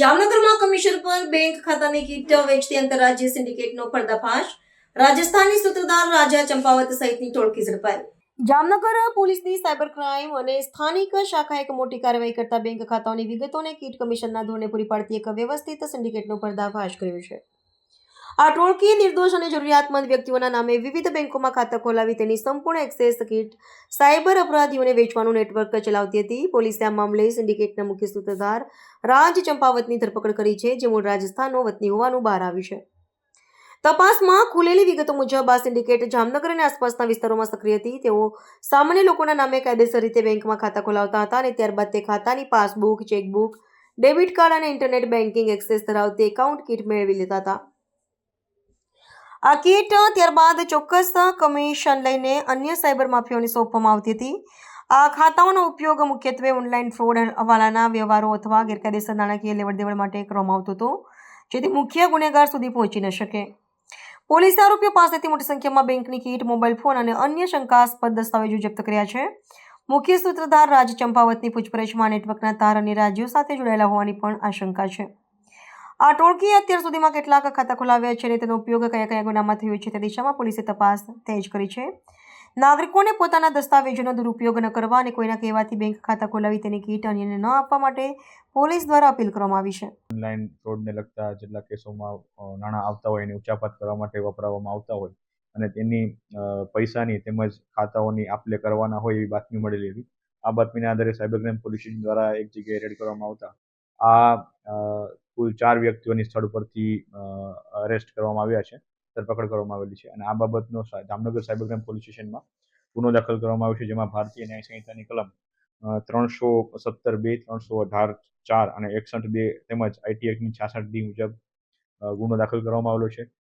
જામનગરમાં કમિશન પર બેંક ખાતાની કીટ વેચતી આંતરરાજ્ય સિન્ડિકેટનો પર્દાફાશ. રાજસ્થાની સૂત્રધાર રાજા ચંપાવત સહિતની ટોળકી ઝડપાઈ. જામનગર પોલીસની સાયબર ક્રાઇમ અને સ્થાનિક શાખાએ એક મોટી કાર્યવાહી કરતા બેંક ખાતાઓની વિગતોને કીટ કમિશનના ધોરણે પૂરી પાડતી એક વ્યવસ્થિત સિન્ડિકેટનો પર્દાફાશ કર્યો છે. આ ટોળકીએ નિર્દોષ અને જરૂરિયાતમંદ વ્યક્તિઓના નામે વિવિધ બેંકોમાં ખાતા ખોલાવી તેની સંપૂર્ણ એક્સેસ કીટ સાયબર અપરાધીઓને વેચવાનું નેટવર્ક ચલાવતી હતી. પોલીસે આ મામલે સિન્ડિકેટના મુખ્ય સૂત્રધાર રાજ ચંપાવતની ધરપકડ કરી છે, જે મૂળ રાજસ્થાનનો વતની હોવાનું બહાર આવ્યું છે. તપાસમાં ખુલેલી વિગતો મુજબ આ સિન્ડિકેટ જામનગર અને આસપાસના વિસ્તારોમાં સક્રિય હતી. તેઓ સામાન્ય લોકોના નામે કાયદેસર રીતે બેંકમાં ખાતા ખોલાવતા હતા અને ત્યારબાદ તે ખાતાની પાસબુક, ચેકબુક, ડેબિટ કાર્ડ અને ઇન્ટરનેટ બેન્કિંગ એક્સેસ ધરાવતી એકાઉન્ટ કીટ મેળવી લેતા હતા. આ કીટ ત્યારબાદ ચોક્કસ કમિશન લઈને અન્ય સાયબર માફિયાઓને સોંપવામાં આવતી હતી. આ ખાતાઓનો ઉપયોગ મુખ્યત્વે ઓનલાઈન ફ્રોડ હવાલાના વ્યવહારો અથવા ગેરકાયદેસર નાણાકીય લેવડ દેવડ માટે કરવામાં આવતો હતો, જેથી મુખ્ય ગુનેગાર સુધી પહોંચી ન શકે. પોલીસે આરોપીઓ પાસેથી મોટી સંખ્યામાં બેંકની કીટ, મોબાઈલ ફોન અને અન્ય શંકાસ્પદ દસ્તાવેજો જપ્ત કર્યા છે. મુખ્ય સૂત્રધાર રાજ ચંપાવતની પૂછપરછમાં નેટવર્કના તાર અને રાજ્યો સાથે જોડાયેલા હોવાની પણ આશંકા છે. આ ટોળકીએ અત્યાર સુધીમાં કેટલાક ખાતા ખોલાવ્યા છે અને તેનો ઉપયોગ કયા કયા ગુનામાં થયો છે તે દિશામાં પોલીસે તપાસ તેજ કરી છે. નાગરિકોને પોતાના દસ્તાવેજોનો દુરુપયોગ ન કરવા અને કોઈના કહેવાથી બેંક ખાતા ખોલાવી તેની કીટ અન્યને ન આપવા માટે પોલીસ દ્વારા અપીલ કરવામાં આવી છે. ઓનલાઈન ફ્રોડને લગતા જેટલા કેસોમાં નાણાં આવતા હોય એની ઉચાપત કરવા માટે વપરાવવામાં આવતા હોય અને તેની પૈસાની તેમજ ખાતાઓની આપલે કરવાના હોય એવી બાતમી મળેલી હતી. આ બાતમીના આધારે સાયબર ક્રાઇમ પોલીસ દ્વારા એક જગ્યાએ રેડ કરવામાં આવતા. આ કુલ ચાર વ્યક્તિઓની સ્થળ પરથી અરેસ્ટ કરવામાં આવ્યા છે, ધરપકડ કરવામાં આવેલી છે. અને આ બાબતનો જામનગર સાયબર ક્રાઇમ પોલીસ સ્ટેશનમાં ગુનો દાખલ કરવામાં આવ્યો છે, જેમાં ભારતીય ન્યાય સંહિતાની કલમ ત્રણસો સત્તર બે, ત્રણસો અઢાર, ચાર અને એકસઠ બે તેમજ આઈટી એક્ટની છાસઠ ડી મુજબ ગુનો દાખલ કરવામાં આવેલો છે.